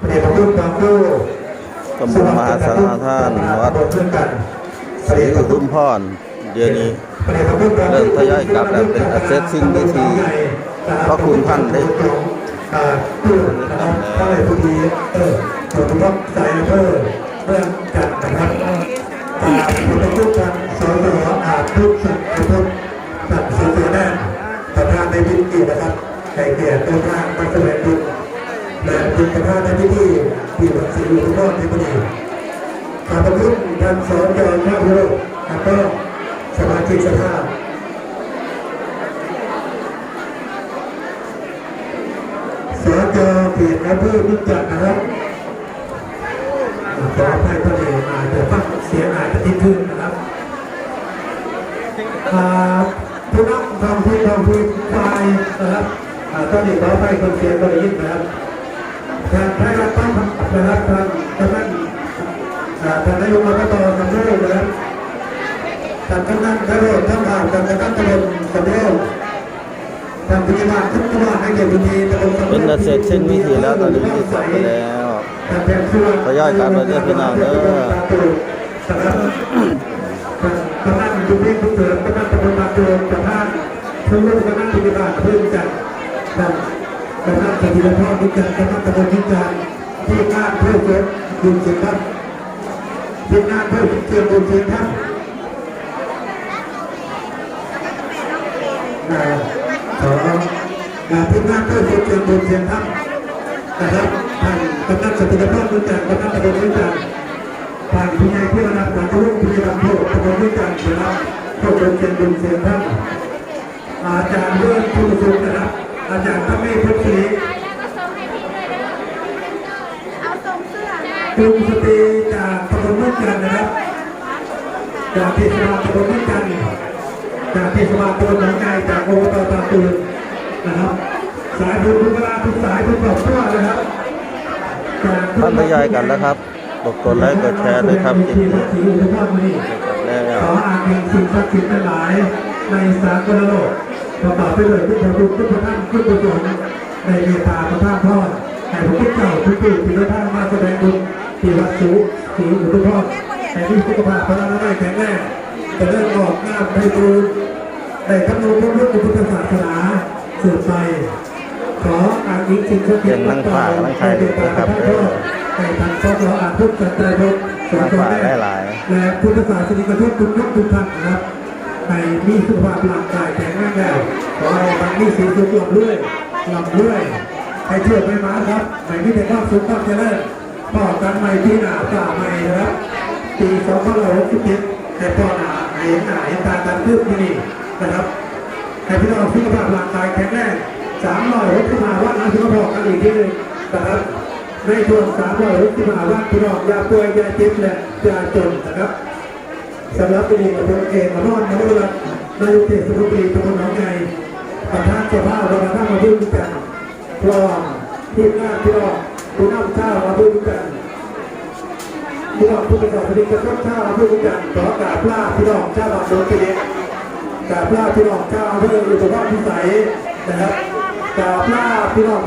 พระเดชพระคุณพระครูตำบลมหาสารคามวัดเพื่อนกันศรีอุทุมพรเดี๋ยวนี้พระเดชพระคุณพระเริ่มทยอยกลับแล้วเป็น assessing วิธีพระคุณท่านได้อ่าผู้นะครับท่านในผู้ดีเออส่วนทุกสายอำเภอเรื่องจัดนะครับอ่าผู้ประชุมกันสสอาจทุกสัตว์ทุกสัตว์สุดแน่ประธานในพิธีนะครับไก่เกลี่ยตัวทางมาแสดง บุญและเป็นประธานในพิธีที่วัดศรีอุทุมพรในพอดีขอบคุณท่านสอนยอยมาพิโรจน์แล้วก็สมาชิกสภาสจเขตอำเภอพิจักนะครับขออภัยทะเลอาจจะฟังเสียงอาจจะทิ้งขึ้นนะครับอ่าผู้นักทำผู้ทำผู้ไฟนะครับอ่าตอนนี้ขออภัยคนเสียงก็ได้ยินนะครับ ทางไทยรัฐต้องนะครับทางท่านท่าทางนายกอบตทำโลกนะครับทางกำนันกระโดดทั้งข่าวทางกำนันตำบลสำโรงทางพยาบาลทุกจัวัดในเขตพื้นที่ตำบลสำโรงเป็นเสร็จสิ้นวิธีแล้วตอนนี้วิธีจบไปแล้วทยอยกลับมาเด้อพี่น้องเด้อกำลังดูที่ผู้เสริมกำลังตำบลบางโจมกับท่านทุกลูกกำลังปฏิบัติเพื่อจัด กับกำลังปฏิบัติพ่อพิจารกำลังตำบลพิจารที่งานเพื่อเกิดบุญเสียท่านที่งานเพื่อเกิดบุญเสียท่านของาที่งานเพื่อเกิดบุญเสียท่านนะครับท่านกำนันสติภาพรู้จักกำนันตำบลรู้จักท่านผู้ใหญ่ที่ระดับการทุกผู้ใหญ่ลำโพงตำบลรู้จักนะครับทุกคนเป็นบุญเสียงท่านอาจารย์เลื่อนผู้สูงนะครับ อาจารย์พระเมธพุทธิแล้วก็ส่งให้พี่ด้วยเด้อเอาส่งเสื้อนะกรุงสตรีจากตำบลรู้จักนะครับ จากเทศบาลตำบลรู้จักจากเทศบาลตำบลหนองไงจากอบตตาตูนนะครับ สายบุญทุกเวลาทุกสายทุกครอบครัวนะครับจากทุกท่านทยอยกันแล้วครับกดกดไลค์กดแชร์ด้วยครับคลิปนี้ที่อุปกรณ์นี้แล้วขออาเพียงสิ่งศักดิ์สิทธิ์ทั้งหลายในสากลโลก ประกอบไปด้วยพุทธคุณพุทธธรรมพุทธกุศลในเมตตาประทานพรให้พระพุทธเจ้าทุกผู้ที่ได้ท่านมาแสดงบุญที่วัดสูศรีอุทุมพรให้มีสุขภาพพลานามัยแข็งแรงจะเริ่มออกงามในตูนได้ทำนุพระพุทธศาสนาสืบไปขออาอิงสิ่งศักดิ์สิทธิ์ยังนั่งฝ่านั่งใครอยู่นะครับเด้อให้ทางสอสออาพุทธสันติภพสมนั่งบูรฝ่าณ์แน่หลายและพุทธศาสนิกชนทุกยุคทุกท่านนะครับ ในมีสุขภาพร่างกายแข็งแรงแล้วขอให้บางมีสีสุขหลับเรื่อยหลับเรื่อยให้เชื่อไม่มาครับในที่แต่ความสุขความเจริญพ่อกันใหม่ที่หนาป่าใหม่นะครับปี2567แต่พ่อหนาเห็นหนาเห็นตากันคืบที่นี่นะครับให้พี่น้องสุขภาพร่างกายแข็งแรงสามร้อยหกสิบห้าวันนะสุขภาพกันอีกทีหนึ่งนะครับในช่วงสามร้อยหกสิบห้าวันพี่น้องอย่าป่วยอย่าเจ็บและอย่าจนนะครับ สำหรับปีนี้กับพลเอกมานอนมาด้วยกันนายกเทศมนตรีตำบลหนองไงประธานสภาเรามาทั้งมาพูดกันพร้อมทีมงานพี่น้องผู้นำชาติมาพูดกันพี่น้องผู้ประกอบธุรกิจก็ชาติมาพูดกันขอกราบลาพี่น้องชาติบางโดนปีนี้กราบลาพี่น้องชาติอำเภออุตภาพิสัยนะครับกราบลาพี่น้อง